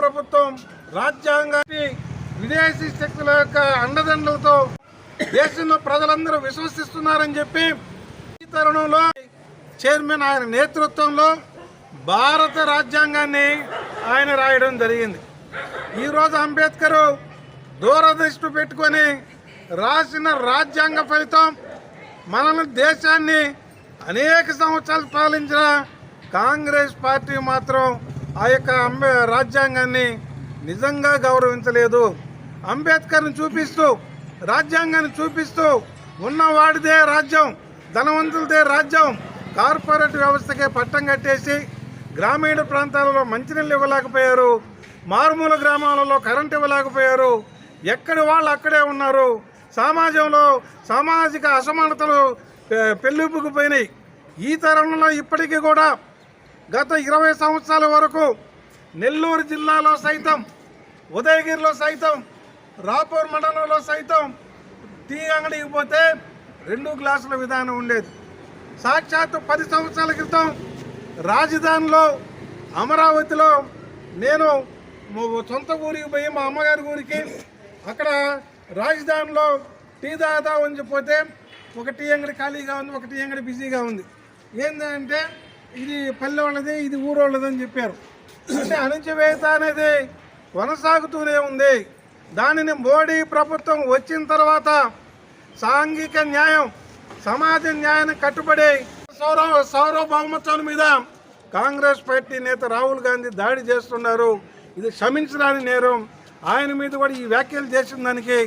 ప్రభుత్వం రాజ్యాంగాన్ని విదేశీ శక్తుల యొక్క అండదండలతో దేశంలో ప్రజలందరూ విశ్వసిస్తున్నారని చెప్పి ఈ తరుణంలో చైర్మన్ ఆయన నేతృత్వంలో భారత రాజ్యాంగాన్ని ఆయన రాయడం జరిగింది. ఈరోజు అంబేద్కర్ దూరదృష్టి పెట్టుకొని రాసిన రాజ్యాంగ ఫలితం మనల్ని దేశాన్ని అనేక సంవత్సరాలు పాలించిన కాంగ్రెస్ పార్టీ మాత్రం ఆ యొక్క అంబే రాజ్యాంగాన్ని నిజంగా గౌరవించలేదు. అంబేద్కర్ని చూపిస్తూ రాజ్యాంగాన్ని చూపిస్తూ ఉన్నవాడిదే రాజ్యం ధనవంతులదే రాజ్యం. కార్పొరేట్ వ్యవస్థకే పట్టం కట్టేసి గ్రామీణ ప్రాంతాలలో మంచినీళ్ళు ఇవ్వలేకపోయారు. మారుమూల గ్రామాలలో కరెంట్ ఇవ్వలేకపోయారు. ఎక్కడి వాళ్ళు అక్కడే ఉన్నారు. సమాజంలో సామాజిక అసమానతలు పె- పెళ్ళిపుకుపోయినాయి ఈ తరంలో ఇప్పటికీ కూడా గత ఇరవై సంవత్సరాల వరకు నెల్లూరు జిల్లాలో సైతం ఉదయగిరిలో సైతం రాపూర్ మండలంలో సైతం టీ అంగడికి పోతే రెండు గ్లాసుల విధానం ఉండేది. సాక్షాత్తు పది సంవత్సరాల క్రితం రాజధానిలో అమరావతిలో నేను మా సొంత ఊరికి పోయి మా అమ్మగారి ఊరికి అక్కడ రాజధానిలో టీ దాదా ఉంచిపోతే ఒక టీ అంగడి ఖాళీగా ఉంది ఒక టీ అంగడి బిజీగా ఉంది. ఏంటంటే ఇది పల్లె వాళ్ళది ఇది ఊరోళ్ళది అని చెప్పారు. అంటే అణచివేత అనేది కొనసాగుతూనే ఉంది. దానిని మోడీ ప్రభుత్వం వచ్చిన తర్వాత సాంఘిక న్యాయం సమాజ న్యాయానికి కట్టుబడి సౌర సార్వభౌమత్వం మీద కాంగ్రెస్ పార్టీ నేత రాహుల్ గాంధీ దాడి చేస్తున్నారు. ఇది క్షమించరాని నేరం. ఆయన మీద కూడా ఈ వ్యాఖ్యలు చేసిన దానికి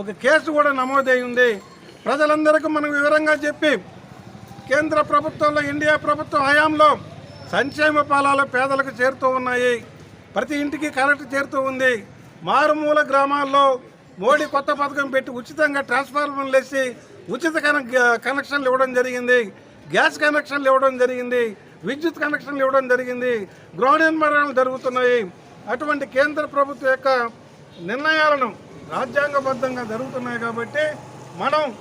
ఒక కేసు కూడా నమోదై ఉంది. ప్రజలందరికీ మనం వివరంగా చెప్పి కేంద్ర ప్రభుత్వంలో ఇండియా ప్రభుత్వం హయాంలో సంక్షేమ పాలాలు పేదలకు చేరుతూ ఉన్నాయి. ప్రతి ఇంటికి కరెంటు చేరుతూ ఉంది. మారుమూల గ్రామాల్లో మోడీ కొత్త పథకం పెట్టి ఉచితంగా ట్రాన్స్ఫార్మర్లు వేసి ఉచిత కన- కనెక్షన్లు ఇవ్వడం జరిగింది. గ్యాస్ కనెక్షన్లు ఇవ్వడం జరిగింది. విద్యుత్ కనెక్షన్లు ఇవ్వడం జరిగింది. గృహ నిర్మాణాలు జరుగుతున్నాయి. అటువంటి కేంద్ర ప్రభుత్వం యొక్క నిర్ణయాలను రాజ్యాంగబద్ధంగా జరుగుతున్నాయి కాబట్టి మనం